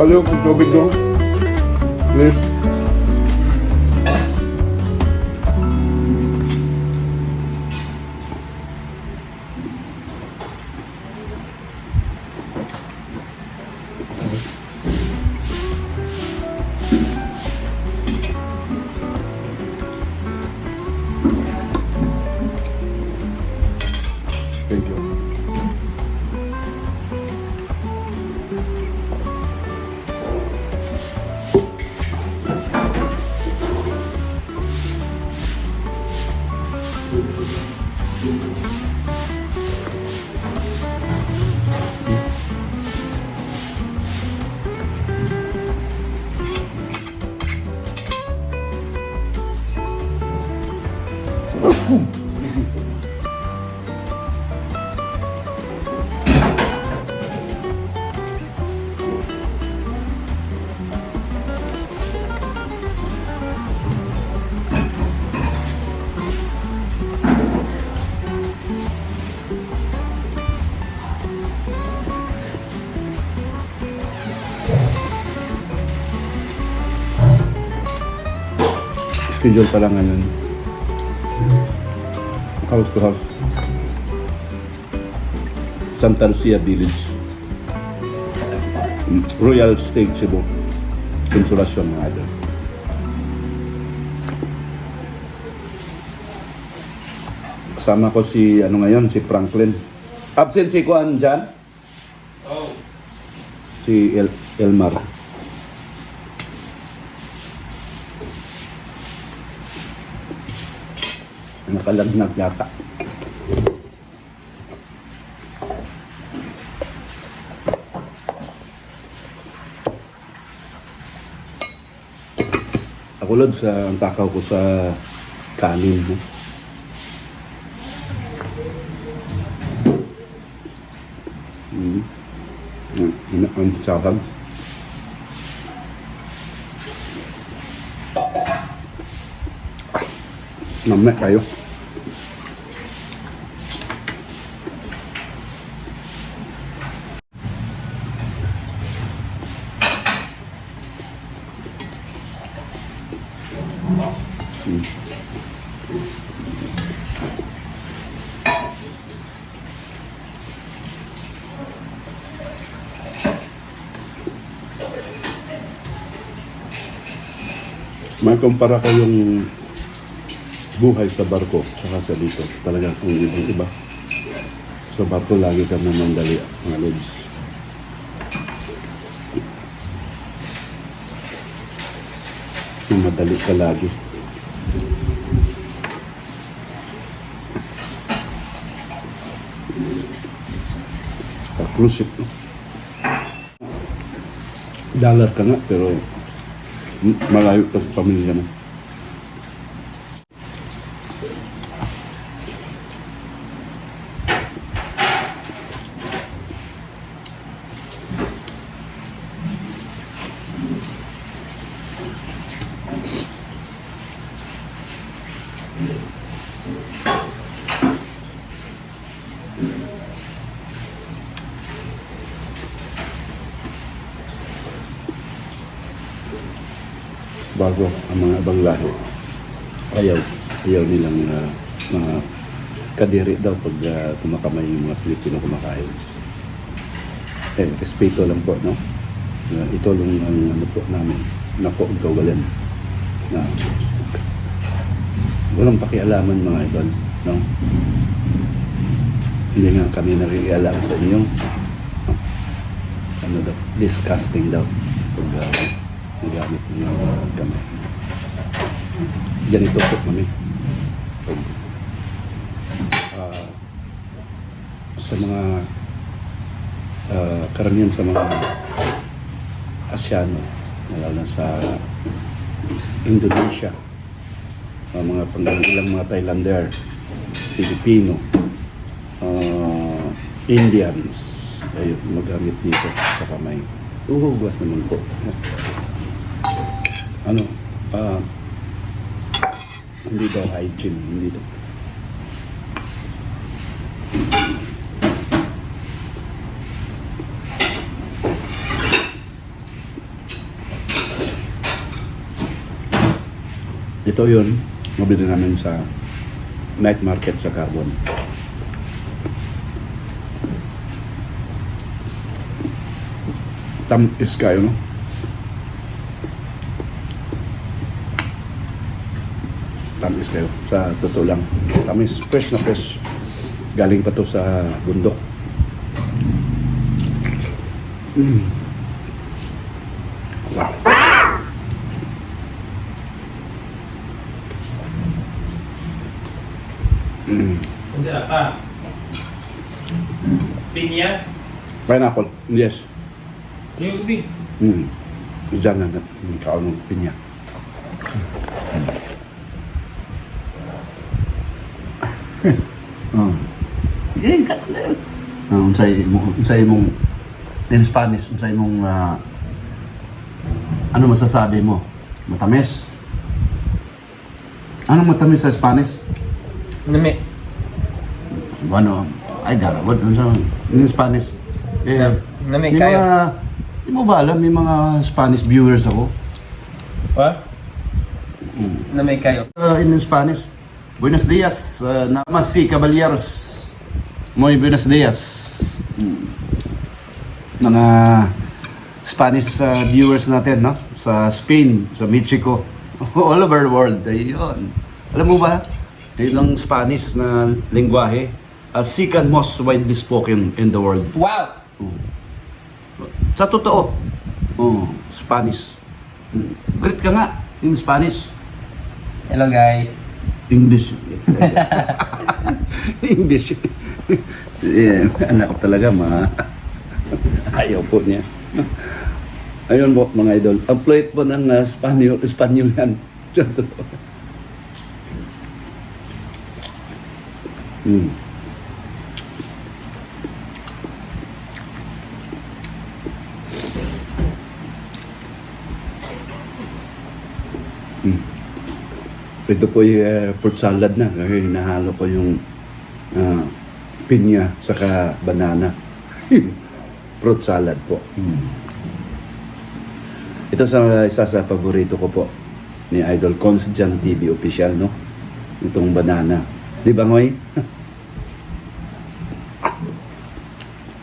Valeu, muito obrigado. Schedule pa lang ngayon. House to house. Santa Lucia Village. Royal State Cebu. Consolacion mga idol. Kasama ko si, ano ngayon, si Franklin. Absent si Kuan dyan? Oh, Si El Elmar. Nakalagnag yata. Ako lang sa ang takaw ko sa kanin. No? Mm. Ina ang sabag. Mamaya kayo. May kumpara ko yung buhay sa barko tsaka sa dito. Talagang ang ibang iba. Sa barko lagi ka naman dali mga lods. Madali ka lagi. Sa cruise ship. Dollar ka nga pero malayo ka sa pamilya mo. Bago ang mga ibang lahi. Ayaw, ayaw nilang uh, mga kadiri daw pag uh, kumakamay yung mga Pilipino kumakain. Eh, respeto lang po, no? Uh, ito lang ang ano po namin, na po ang kawalan na walang pakialaman mga idol, no? Hindi nga kami nakikialam sa inyo. No? Ano daw, disgusting daw pag uh, nagamit niyo yung uh, kamay. Ganito po kami. Ah, sa mga ah, karamihan sa mga Asyano, lalo na sa Indonesia, ang mga pangailang mga Thailander, Filipino, ah, Indians, ay magamit dito sa kamay. Uhugas naman po ano, ah, uh, hindi daw hygiene, hindi daw. Ito yun, mabili namin sa night market sa Carbon. Tam is kayo, no? Tamis kayo. Sa totoo lang. Tamis. Fresh na fresh. Galing pa to sa bundok. Mm. Wow. Mm. Nandiyan apa? Pinya? Pineapple. Yes. Yung ubi. Mm. Diyan na. Mm, Kaon ng pinya. Oh. Eh, ka na. Ah, unsay mo unsay mong in Spanish, unsay mong ah, ano masasabi mo? Matamis? Anong matamis sa Spanish? Nami. Ano? Ay, gara. What? Ano sa in Spanish? Eh, Nami kayo. mga, di mo ba alam, may mga Spanish viewers ako. What? Nami kayo. Uh, in Spanish, Buenos días, uh, namas si caballeros. Muy buenos días. Mm. Mga Spanish uh, viewers natin, no? Sa Spain, sa Mexico, all over the world. Ayun. Alam mo ba, yun ang Spanish na lingwahe, uh, second most widely spoken in the world. Wow! Sa totoo, oh, Spanish. Great ka nga in Spanish. Hello guys. English. English. yeah, anak talaga, ma. Ayaw po niya. Ayun po, mga idol. Ang fluent po ng uh, Spanyol, Spanyol yan. Mm. Mm. Ito po yung uh, fruit salad na. Kasi nahalo ko yung uh, pinya saka banana. fruit salad po. Mm. Ito sa isa sa paborito ko po ni Idol Constant TV official, no? Itong banana. Di ba, Ngoy?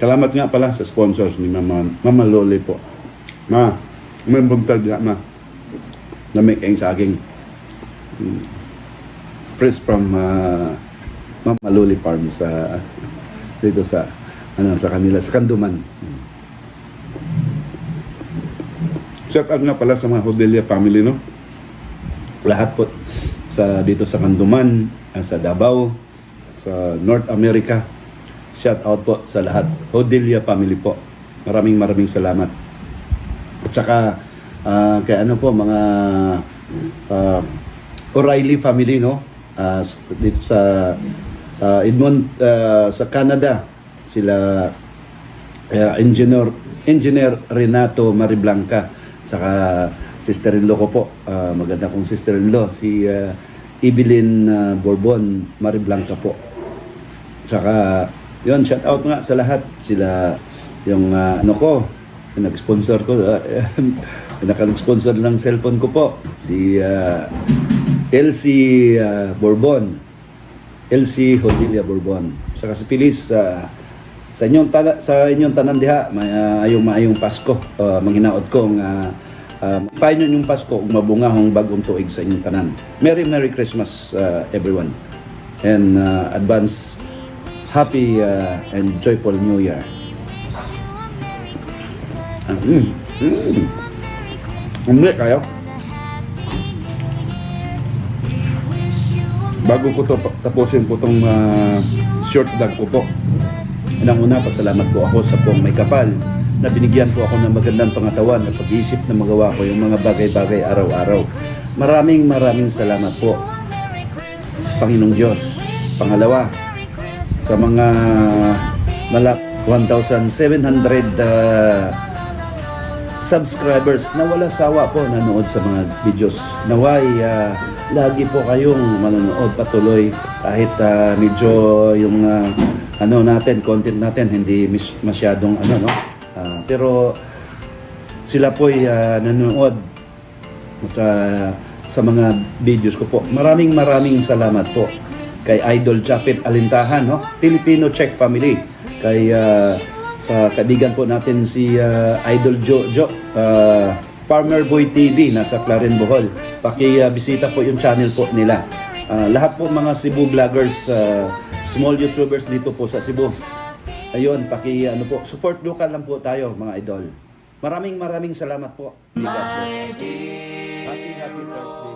Salamat nga pala sa sponsors ni Mama, Mama Loli po. Ma, may buntag nga, ma. Na make ang saging. Press from uh, Mama Loli Farm sa dito sa ano sa kanila sa Kanduman. Shout out nga pala sa mga Hodelia family no. Lahat po sa dito sa Kanduman, ah, sa Davao, sa North America. Shout out po sa lahat. Hodelia family po. Maraming maraming salamat. At saka ah, kay ano po mga ah, O'Reilly family no. S- dito sa ah, Edmond ah, sa Canada sila uh, engineer engineer Renato Mariblanca saka sister-in-law ko po ah, maganda kong sister-in-law si ah, Evelyn ah, Bourbon Mariblanca po Tsaka, yun, shout out nga sa lahat. Sila, yung ah, ano ko, yung nag-sponsor ko, uh, naka-sponsor ng cellphone ko po, si ah, LC ah, Bourbon, LC Hodilia Bourbon. Saka si Pilis, sa sa inyong tana, sa inyong tanan diha, may ah, ayong maayong Pasko. Uh, manghinaot ko nga uh, paano yung Pasko ug mabungahong bagong tuig sa inyong tanan. Merry Merry Christmas ah, everyone. And ah, advance happy ah, and joyful New Year. Ah, mm, mm. Umli kayo. Bago ko to tapusin po tong ah, short vlog ko po. Unang-una, pasalamat po ako sa pong may kapal na binigyan po ako ng magandang pangatawan at pag-iisip na magawa ko yung mga bagay-bagay araw-araw. Maraming maraming salamat po. Panginoong Diyos. Pangalawa, sa mga malak 1,700 uh, subscribers na wala sawa po nanood sa mga videos. Naway, ah, lagi po kayong manonood patuloy kahit ah, medyo yung ah, ano natin, content natin hindi masyadong ano no. Ah, pero sila po ay ah, nanonood at ah, sa mga videos ko po. Maraming maraming salamat po kay Idol Chapit Alintahan, no? Filipino Czech family. Kay ah, sa kaibigan po natin si ah, Idol Jojo, ah, Farmer Boy TV, nasa Claren, Bohol. Paki-bisita po yung channel po nila. Ah, lahat po mga Cebu vloggers, ah, small YouTubers dito po sa Cebu. Ayun, paki ano po, support local lang po tayo mga idol. Maraming maraming salamat po. Happy happy Thursday.